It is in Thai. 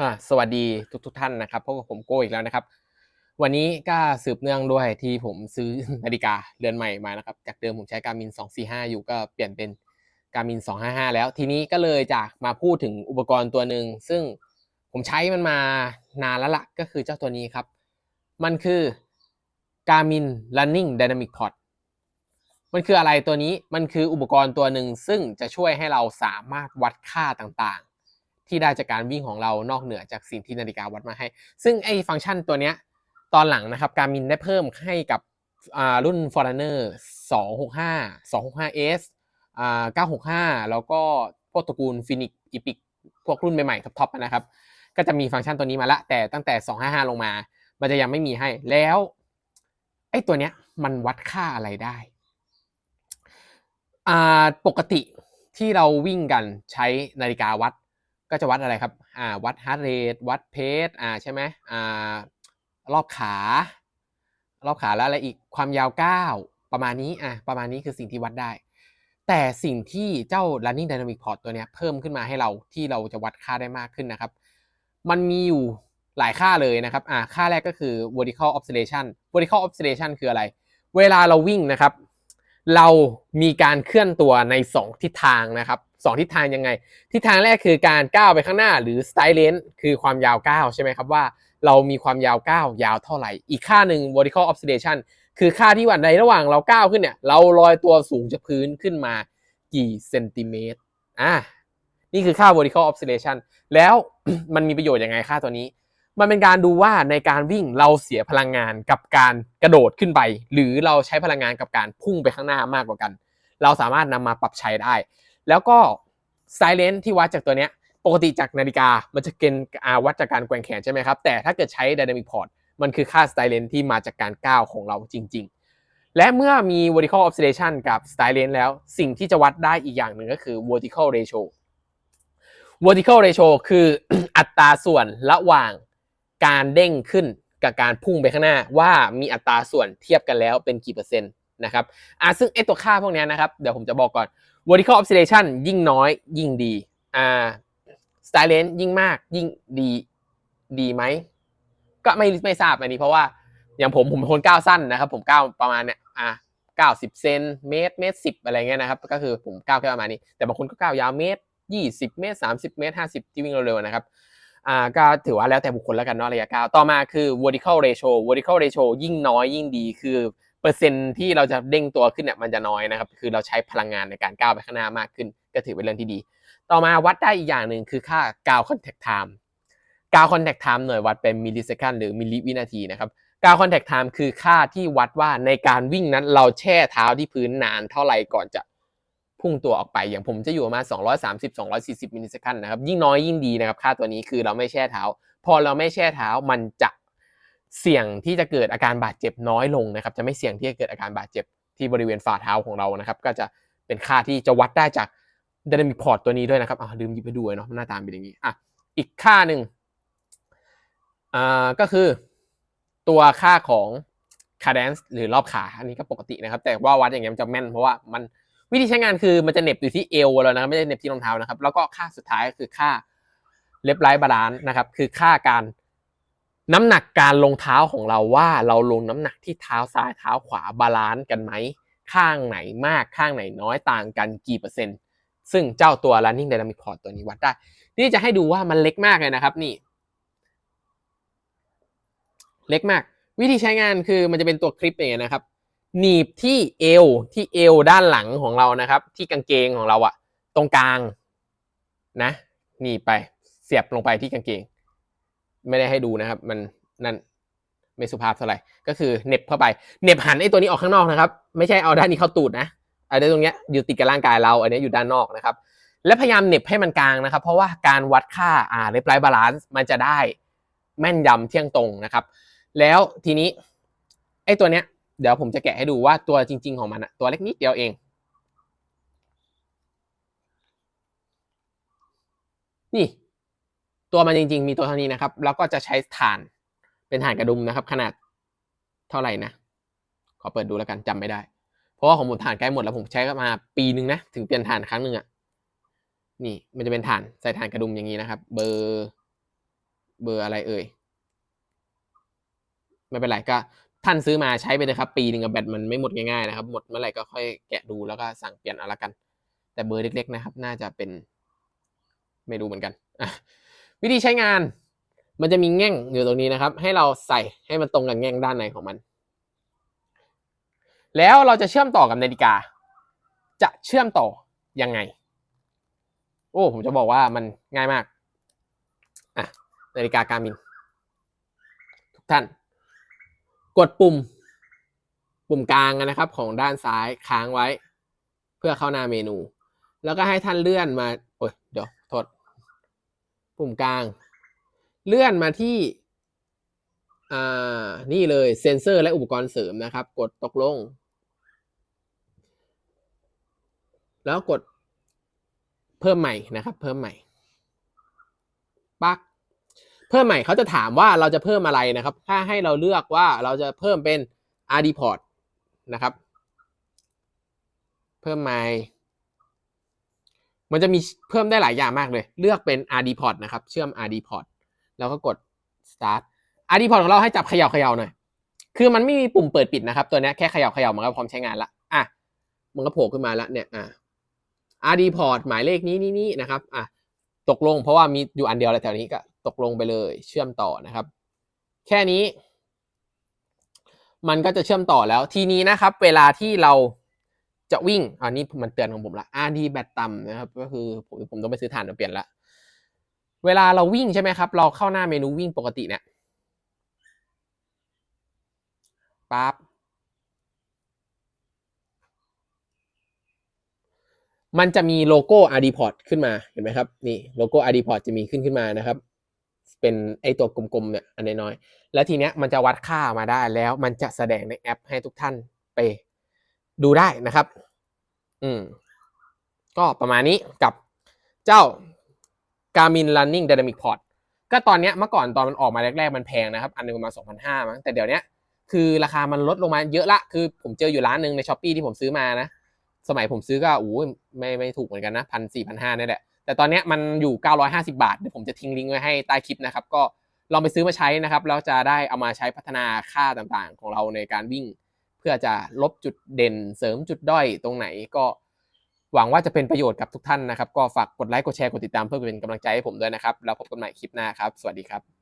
อ่าสวัสดีทุกทุกท่านนะครับพบกับผมโก้อีกแล้วนะครับ วันนี้ก็สืบเนื่องด้วยที่ผมซื้อนาฬิกาเรือนใหม่มานะครับ จากเดิมผมใช้การมิน245 อยู่ก็เปลี่ยนเป็นการมิน255 แล้ว ทีนี้ก็เลยจะมาพูดถึงอุปกรณ์ตัวหนึ่งซึ่งผมใช้มันมานานแล้วละ่ะก็คือเจ้าตัวนี้ครับ มันคือ Garmin Running Dynamic Pod มันคืออะไรตัวนี้มันคืออุปกรณ์ตัวหนึ่งซึ่งจะช่วยให้เราสามารถวัดค่าต่าง ที่ได้จากการวิ่งของเรานอกเหนือจากสิ่งที่นาฬิกาวัดมาให้ ซึ่งไอ้ฟังก์ชันตัวเนี้ยตอนหลังนะครับการมินได้เพิ่มให้กับรุ่น Forerunner 265 265S 965 แล้วก็พวกตระกูล Phoenix Epic พวกรุ่นใหม่ๆท็อปๆนะครับ ก็จะมีฟังก์ชันตัวนี้มาละ แต่ตั้งแต่ 255 ลงมา มันจะยังไม่มีให้แล้วไอ้ตัวเนี้ยมันวัดค่าอะไรได้ปกติที่เราวิ่งกันใช้นาฬิกาวัด ก็จะวัดอะไรครับอ่าวัดฮาร์ดเรทวัดเพสอ่าใช่ไหมอ่ารอบขารอบขาแล้วอะไรอีกความยาวก้าวประมาณนี้อะประมาณนี้คือสิ่งที่วัดได้ แต่สิ่งที่เจ้า running dynamic port ตัวเนี้ยเพิ่มขึ้นมาให้เราที่เราจะวัดค่าได้มากขึ้นนะครับ มันมีอยู่หลายค่าเลยนะครับอ่าค่าแรกก็คือ vertical oscillation vertical oscillation คืออะไร เวลาเราวิ่งนะครับ เรามีการเคลื่อนตัวใน 2 ทิศทางนะครับ2ทิศทางยังไง ทิศทางแรกคือการก้าวไปข้างหน้าหรือ style length คือความยาวก้าวใช่ไหมครับว่าเรามีความยาวก้าวยาวเท่าไหร่ อีกค่าหนึ่ง vertical oscillation คือค่าที่ว่าในระหว่างเราก้าวขึ้นเนี่ย เราลอยตัวสูงจากพื้นขึ้นมากี่เซนติเมตรอะนี่คือค่า vertical oscillation แล้วมันมีประโยชน์ยังไงค่าตัวนี้ มันเป็นการดูว่าในการวิ่งเราเสียพลังงานกับการกระโดดขึ้นไป หรือเราใช้พลังงานกับการพุ่งไปข้างหน้ามากกว่ากัน เราสามารถนำมาปรับใช้ได้ แล้วก็ silence ที่วัดจากตัวเนี้ยปกติจากนาฬิกา มันจะเกณฑ์วัดจากการแกว่งแขนใช่ไหมครับ แต่ถ้าเกิดใช้ Dynamic Port มันคือค่า s t y l e n ที่มาจากการก้าวของเราจริง ๆ และเมื่อมี Vertical Oscillation กับ s t y l e n แล้ว สิ่งที่จะวัดได้อีกอย่างหนึ่งก็คือ Vertical Ratio Vertical Ratio คืออัตราส่วนระหว่าง การเด้งขึ้นกับการพุ่งไปข้างหน้าว่ามีอัตราส่วนเทียบกันแล้วเป็นกี่เปอร์เซ็นต์นะครับอะซึ่งไอตัวค่าพวกนี้นะครับ เดี๋ยวผมจะบอกก่อน vertical oscillation ยิ่งน้อยยิ่งดีอ่า style length ยิ่งมากยิ่งดีดีไหม ก็ไม่ไม่ทราบอันนี้เพราะว่าอย่างผมผมเป็นคนก้าวสั้นนะครับ ผมก้าวประมาณเนี้ยอะเก้าสิบเซนเมตรเมตรสิบอะไรเงี้ยนะครับ ก็คือผมก้าวแค่ประมาณนี้ แต่บางคนก็ก้าวยาวเมตรยี่สิบเมตรสามสิบเมตรห้าสิบที่วิ่งเร็วๆนะครับ อ่าก็ถือว่าแล้วแต่บุคคลแล้วกันเนาะระยะกาวต่อมาคือ vertical ratio vertical ratio ยิ่งน้อยยิ่งดีคือเปอร์เซ็นที่เราจะเด้งตัวขึ้นเนี่ยมันจะน้อยนะครับ คือเราใช้พลังงานในการก้าวไปข้างหน้ามากขึ้น ก็ถือเป็นเรื่องที่ดี ต่อมาวัดได้อีกอย่างหนึ่งคือค่ากาวคอนแทคไทม์กาวคอนแทคไทม์หน่วยวัดเป็นมิลลิเซคันหรือมิลลิวินาทีนะครับกาวคอนแทคไทม์คือค่าที่วัดว่าในการวิ่งนั้นเราแช่เท้าที่พื้นนานเท่าไหร่ก่อนจะ พุ่งตัวออกไป อย่างผมจะอยู่ประมาณ230 240มิลลิเซคันนะครับยิ่งน้อยยิ่งดีนะครับค่าตัวนี้คือเราไม่แช่เท้า พอเราไม่แช่เท้ามันจะเสี่ยงที่จะเกิดอาการบาดเจ็บน้อยลงนะครับจะไม่เสี่ยงที่จะเกิดอาการบาดเจ็บที่บริเวณฝ่าเท้าของเรานะครับก็จะเป็นค่าที่จะวัดได้จาก Dynamic Port ตัวนี้ด้วยนะครับอ่าลืมหยิบไปดูเนาะหน้าตาเป็นอย่างนี้อะอีกค่าหนึ่งอ่าก็คือตัวค่าของ cadence หรือรอบขาอันนี้ก็ปกตินะครับ แต่ว่าวัดอย่างเงี้ยมันจะแม่นเพราะว่ามัน วิธีใช้งานคือมันจะเน็บอยู่ที่เอวแล้วนะครับไม่ได้เน็บที่รองเท้านะครับ แล้วก็ค่าสุดท้ายก็คือค่าเล็บไลท์บาลานซ์นะครับ คือค่าการน้ำหนักการลงเท้าของเราว่าเราลงน้ำหนักที่เท้าซ้ายเท้าขวาบาลานซ์กันไหม ข้างไหนมากข้างไหนน้อยต่างกันกี่เปอร์เซ็นต์ ซึ่งเจ้าตัว running dynamic port ตัวนี้วัดได้ นี่จะให้ดูว่ามันเล็กมากเลยนะครับนี่ เล็กมาก วิธีใช้งานคือมันจะเป็นตัวคลิปอย่างเงี้ยนะครับ หนีบที่เอวที่เอวด้านหลังของเรานะครับ ที่กางเกงของเราอะตรงกลางนะหนีบไปเสียบลงไปที่กางเกง ไม่ได้ให้ดูนะครับ มันนั่นไม่สุภาพเท่าไหร่ก็คือเน็บเข้าไปเน็บหันไอ้ตัวนี้ออกข้างนอกนะครับ ไม่ใช่เอาด้านนี้เข้าตูดนะอันนี้ตรงเนี้ยอยู่ติดกับร่างกายเราอันนี้อยู่ด้านนอกนะครับ และพยายามเน็บให้มันกลางนะครับ เพราะว่าการวัดค่าอ่าเรปไลบาลานซ์มันจะได้แม่นยำเที่ยงตรงนะครับ แล้วทีนี้ไอ้ตัวเนี้ย เดี๋ยวผมจะแกะให้ดูว่าตัวจริง ๆ ของมันอะตัวเล็กนิดเดียวเอง นี่ ตัวมันจริง ๆ มีตัวเท่านี้นะครับ แล้วก็จะใช้ถ่านเป็นถ่านกระดุมนะครับ ขนาดเท่าไหร่นะ ขอเปิดดูแล้วกันจำไม่ได้ เพราะว่าของผมถ่านใกล้หมดแล้วผมใช้มาปีนึงนะ ถึงเปลี่ยนถ่านครั้งหนึ่งอะนี่มันจะเป็นถ่านใส่ถ่านกระดุมอย่างนี้นะครับ เบอร์ เบอร์อะไรเอ่ยไม่เป็นไรก็ ท่านซื้อมาใช้ไปเลยครับ ปีหนึ่งกับแบตมันไม่หมดง่ายๆนะครับ หมดเมื่อไหร่ก็ค่อยแกะดูแล้วก็สั่งเปลี่ยนเอาละกัน แต่เบอร์เล็กๆนะครับ น่าจะเป็น ไม่รู้เหมือนกัน วิธีใช้งาน มันจะมีแง่งอยู่ตรงนี้นะครับ ให้เราใส่ให้มันตรงกับแง่งด้านในของมัน แล้วเราจะเชื่อมต่อกับนาฬิกา จะเชื่อมต่อยังไง โอ้ผมจะบอกว่ามันง่ายมากอะนาฬิกาการมิน ทุกท่าน กดปุ่ม ปุ่มกลางนะครับ ของด้านซ้ายค้างไว้ เพื่อเข้าหน้าเมนู แล้วก็ให้ท่านเลื่อนมาโอ้ยเดี๋ยวโทษปุ่มกลาง เลื่อนมาที่อ่านี่เลยเซนเซอร์และอุปกรณ์เสริมนะครับ กดตกลง แล้วกดเพิ่มใหม่นะครับ เพิ่มใหม่ปัก เพิ่มใหม่เขาจะถามว่าเราจะเพิ่มอะไรนะครับ ถ้าให้เราเลือกว่าเราจะเพิ่มเป็น RD port นะครับ เพิ่มใหม่ มันจะมีเพิ่มได้หลายอย่างมากเลย เลือกเป็น RD port นะครับ เชื่อม RD port แล้วก็กด start RD port ของเราให้จับเขย่าเขย่าหน่อย คือมันไม่มีปุ่มเปิดปิดนะครับ ตัวนี้แค่เขย่าเขย่ามันก็พร้อมใช้งานละ อะ มันก็โผล่ขึ้นมาแล้วเนี่ย อะ RD port หมายเลขนี้นี้นี้นะครับ อะ ตกลงเพราะว่ามีอยู่อันเดียวอะไรแถวนี้ก็ ตกลงไปเลยเชื่อมต่อนะครับ แค่นี้ มันก็จะเชื่อมต่อแล้วทีนี้นะครับ เวลาที่เราจะวิ่งอันนี้มันเตือนของผมละ RD แบตต่ำนะครับ ก็คือผมผมต้องไปซื้อถ่านมาเปลี่ยนละเวลาเราวิ่งใช่ไหมครับ เราเข้าหน้าเมนูวิ่งปกติเนี่ยปั๊บมันจะมีโลโก้ RD Port ขึ้นมาเห็นไหมครับ นี่โลโก้ RD Port จะมีขึ้นขึ้นมานะครับ เป็นไอตัวกลมๆเนี่ยอันน้อยๆแล้วทีเนี้ยมันจะวัดค่ามาได้แล้วมันจะแสดงในแอปให้ทุกท่านไปดูได้นะครับ อืมก็ประมาณนี้กับเจ้า Garmin Running Dynamic Port ก็ตอนเนี้ยเมื่อก่อนตอนมันออกมาแรกๆมันแพงนะครับ อันนึงประมาณ2,500มั้งแต่เดี๋ยวนี้คือราคามันลดลงมาเยอะละ คือผมเจออยู่ร้านหนึ่งในช้อปปีที่ผมซื้อมานะ สมัยผมซื้อก็โอ้ไม่ไม่ถูกเหมือนกันนะพันสี่พันห้านี่แหละ แต่ตอนนี้มันอยู่ 950 บาทเดี๋ยวผมจะทิ้งลิงก์ไว้ให้ใต้คลิปนะครับ ก็ลองไปซื้อมาใช้นะครับแล้วจะได้เอามาใช้พัฒนาค่าต่างๆ ของเราในการวิ่ง เพื่อจะลบจุดเด่นเสริมจุดด้อยตรงไหนก็หวังว่าจะเป็นประโยชน์กับทุกท่านนะครับ ก็ฝากกดไลค์กดแชร์กดติดตามเพื่อเป็นกำลังใจให้ผมด้วยนะครับ แล้วพบกันใหม่คลิปหน้าครับ สวัสดีครับ